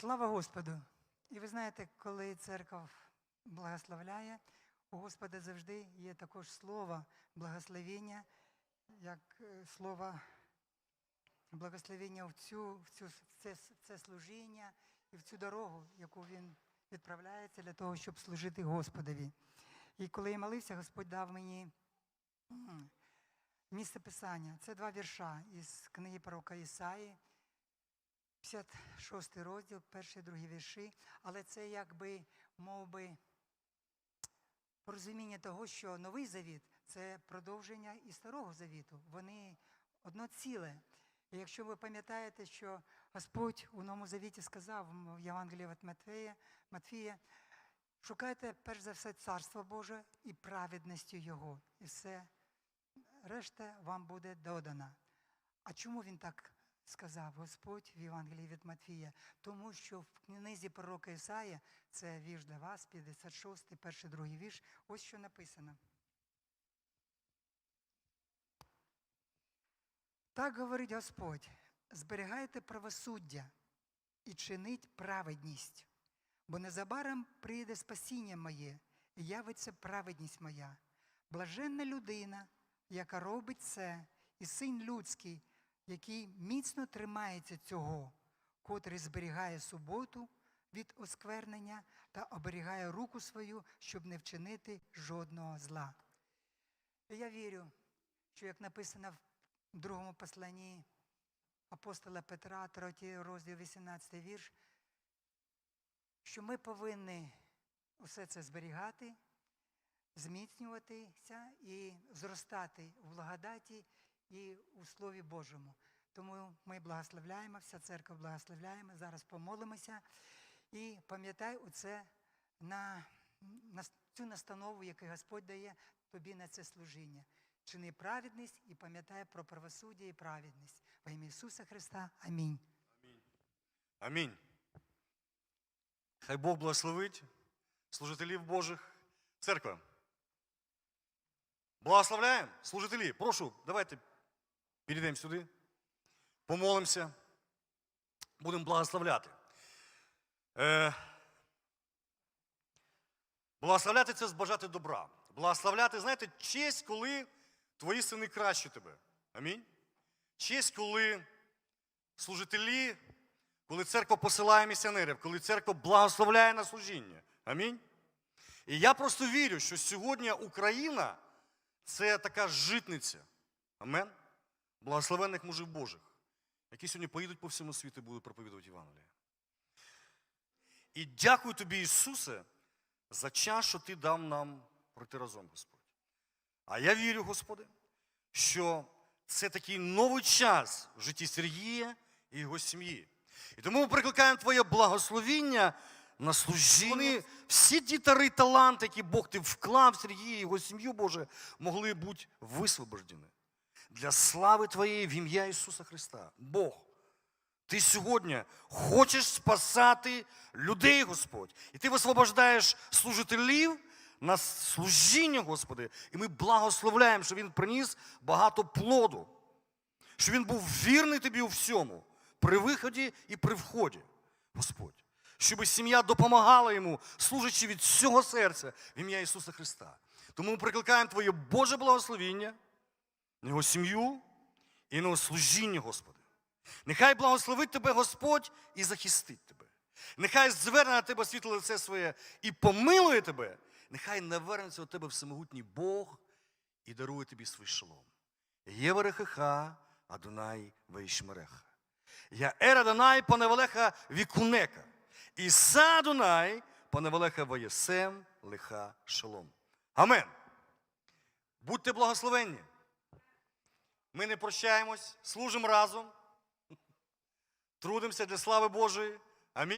Слава Господу! І ви знаєте, коли церква благословляє, у Господа завжди є також слово благословення, як е, слово благословення в, цю, в, цю, в це, с- це служіння і в цю дорогу, яку він відправляється для того, щоб служити Господові. І коли я молився, Господь дав мені місце Писання. Це два вірша із книги пророка Ісаї, 56 розділ, перший, другий вірші, але це якби мов би порозуміння того, що новий завіт це продовження і старого завіту. Вони одно ціле. І якщо ви пам'ятаєте, що Господь у новому завіті сказав в Євангелії від Матфея, Матфія, шукайте перш за все царство Боже і праведністю Його, і все решта вам буде додана. А чому він так сказав Господь в Євангелії від Матфія? Тому що в книзі пророка Ісая, це вірш для вас, 56, перший, другий вірш, ось що написано. Так говорить Господь: зберігайте правосуддя і чиніть праведність, бо незабаром прийде спасіння моє, і явиться праведність моя. Блаженна людина, яка робить це, і син людський, який міцно тримається цього, котрий зберігає суботу від осквернення та оберігає руку свою, щоб не вчинити жодного зла. Я вірю, що як написано в другому посланні апостола Петра, 3 розділ 18 вірш, що ми повинні усе це зберігати, зміцнюватися і зростати у благодаті і у Слові Божому. Тому ми благословляємо, вся церква благословляємо, зараз помолимося і пам'ятай оце на, на цю настанову, яку Господь дає тобі на це служіння. Чини праведність і пам'ятай про правосуддя і праведність. Во ім'я Ісуса Христа. Амінь. Амінь. Хай Бог благословить служителів Божих. Церква. Благословляємо служителі. Прошу, давайте підійдемо сюди. Помолимося. Будемо благословляти. Е, благословляти це збажати добра. Благословляти, знаєте, честь, коли твої сини краще тебе. Амінь. Честь, коли служителі, коли церква посилає місіонерів, коли церква благословляє на служіння. Амінь. І я просто вірю, що сьогодні Україна це така житниця. Амен. Благословенних мужів Божих, які сьогодні поїдуть по всьому світу і будуть проповідувати Євангеліє. І дякую тобі, Ісусе, за час, що ти дав нам пройти разом, Господь. А я вірю, Господи, що це такий новий час в житті Сергія і його сім'ї. І тому ми прикликаємо Твоє благословіння на служіння. Вони, всі ті дари і таланти, які Бог ти вклав в Сергія і його сім'ю, Боже, могли бути висвобождені для слави Твоєї в ім'я Ісуса Христа. Бог. Ти сьогодні хочеш спасати людей, Господь. І ти висвобождаєш служителів на служіння, Господи. І ми благословляємо, що Він приніс багато плоду. Що Він був вірний тобі у всьому, при виході і при вході, Господь. Щоб сім'я допомагала йому, служачи від всього серця в ім'я Ісуса Христа. Тому ми прикликаємо Твоє Боже благословіння на його сім'ю і на служіння, Господи. Нехай благословить тебе Господь і захистить тебе. Нехай зверне на тебе світло лице своє і помилує тебе. Нехай навернеться у тебе всемогутній Бог і дарує тобі свій шалом. Єварехеха Адонай Вейшмереха. Я ера Адонай поневелеха вікунека. І са Адонай поневелеха воєсем лиха шалом. Амен. Будьте благословенні. Ми не прощаємось, служимо разом, трудимося для слави Божої.